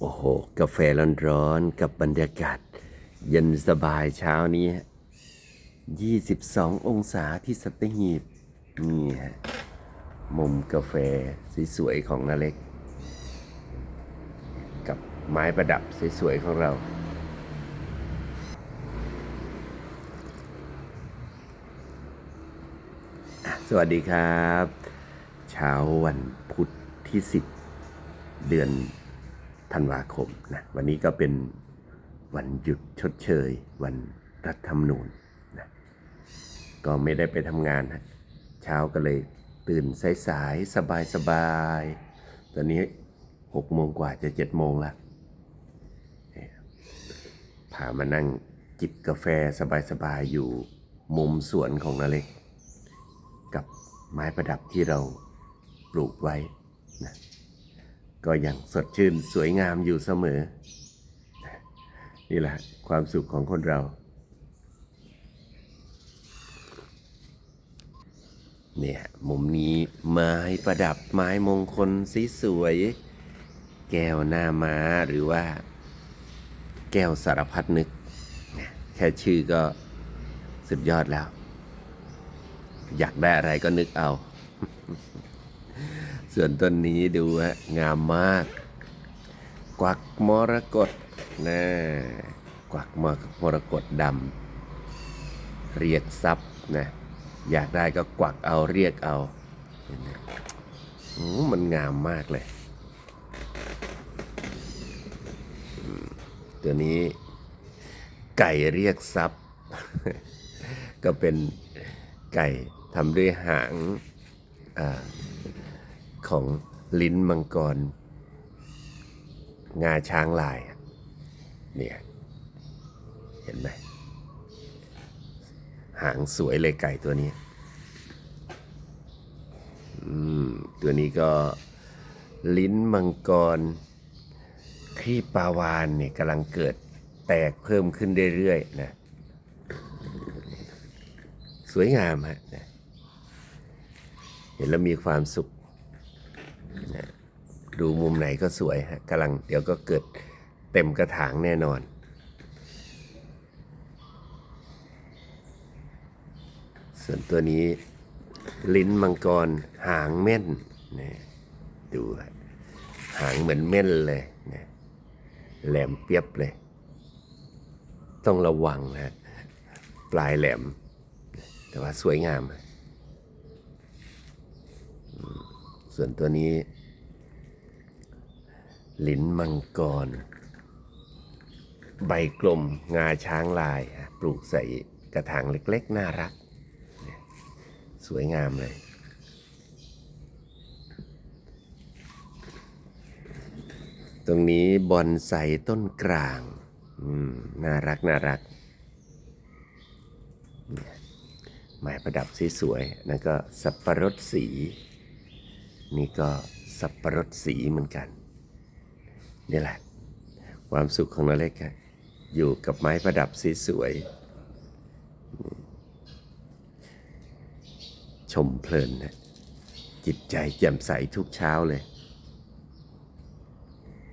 โอ้โห กาแฟร้อนๆ กับบรรยากาศ เย็นสบายเช้านี้ 22 องศาที่สัตหีบ นี่ฮะ มุมกาแฟสวยๆของนาเล็ก กับไม้ประดับสวยๆของเรา สวัสดีครับ เช้าวันพุธที่ 10 เดือน ธันวาคมนะวันนี้ก็เป็นวันหยุดชดเชย วันรัฐธรรมนูญนะก็ไม่ได้ไปทำงานฮะเช้าก็เลยตื่นสายๆสบายๆตอนนี้6โมงกว่าจะ7โมงละเนี่ยพามานั่งจิบกาแฟสบายๆอยู่มุมสวนของนาเล็ก กับไม้ประดับที่เราปลูกไว้นะ ก็ยังสดชื่นสวยงามอยู่เสมอ นี่แหละความสุขของคนเรา เนี่ยมุมนี้ไม้ประดับไม้มงคลสีสวย แก้วหน้าม้าหรือว่า แก้วสารพัดนึก แค่ชื่อก็สุดยอดแล้ว อยากได้อะไรก็นึกเอา ส่วนต้นนี้ดูฮะงามมาก กวักมรกตนะกวักมมรกตดำเรียกทรัพย์นะอยากได้ก็กวักเอาเรียกเอาเนไหมโอ้มันงามมากเลย ตัวนี้ไก่เรียกทรัพย์ ก็เป็นไก่ทำด้วยหางอ่า ของลิ้นมังกร งาช้างลาย เนี่ย เห็นไหม หางสวยเลยไก่ตัวนี้ ตัวนี้ก็ลิ้นมังกรครีบปลาวานเนี่ยกำลังเกิดแตกเพิ่มขึ้นเรื่อยๆนะสวยงามฮะเห็นแล้วมีความสุข ดูมุมไหนก็สวยฮะกำลังเดี๋ยวก็เกิดเต็มกระถางแน่นอน ส่วนตัวนี้ลิ้นมังกรหางเม่นนะดูหางเหมือนเม่นเลยนะแหลมเปียบเลย ต้องระวังนะปลายแหลม แต่ว่าสวยงามอืม ส่วนตัวนี้ ลิ้นมังกร ใบกลมงาช้างลาย ปลูกใส่กระถางเล็กๆ น่ารัก สวยงามเลย ตรงนี้บอนไซต้นกลางน่ารักน่ารักไม้ประดับสวยๆนั่นก็สับปะรดสี นี่ก็สับปะรดสีเหมือนกัน นี่แหละ ความสุขของนาเล็กครับอยู่กับไม้ประดับสวยๆชมเพลินนะจิตใจแจ่มใสทุกเช้าเลย